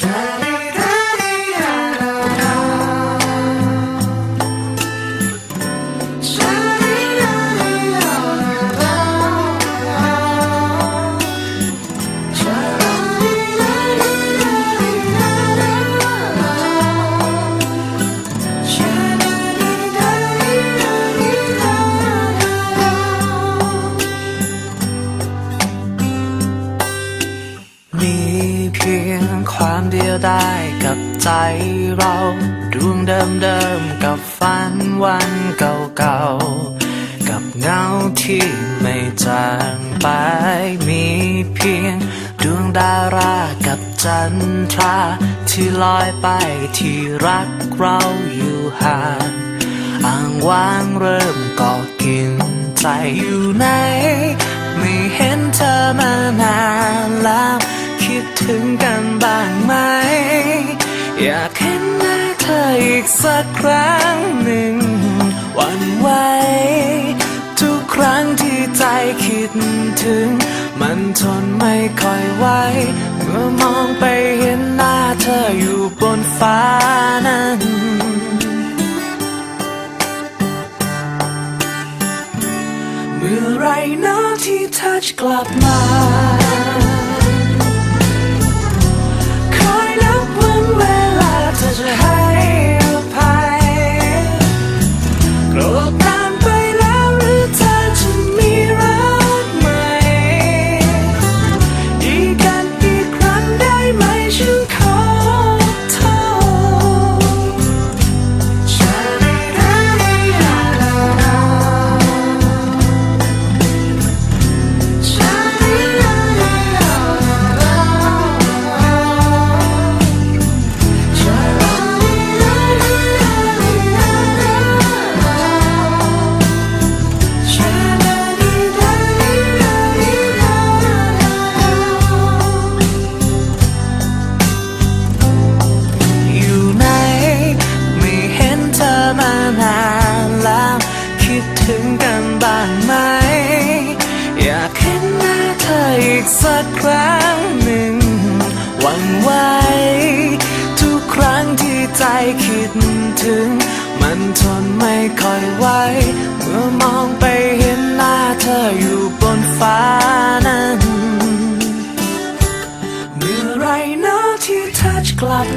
มี ความเดียวได้กับใจเราดวงเดิมๆกับฝันวันเก่าๆ กับเงาที่ไม่จางไปมีเพียง ดวงดารากับจันทรา ที่ลอยไปที่รักเราอยู่ห่างอ่างว่างเริ่มก่อกินใจอยู่ไหนไม่เห็นเธอมานานแล้ว ดถึงกันบ้างไหม อยากเห็นหน้าเธออีกสักครั้งหนึ่ง วันไหวทุกครั้งที่ใจคิดถึง มันทนไม่ค่อยไหวเมื่อมองไปเห็นหน้าเธออยู่บนฟ้านั้นเมื่อไรนะที่เธอจะกลับมา ถึงกันบ้างไหม อยากเห็นหน้าเธออีกสักครั้งหนึ่งหวันไหวทุกครั้งที่ใจคิดถึง มันทนไม่ค่อยไหวเมื่อมองไปเห็นหน้าเธออยู่บนฟ้านั้น เมื่อไรนะที่เธอจะกลับ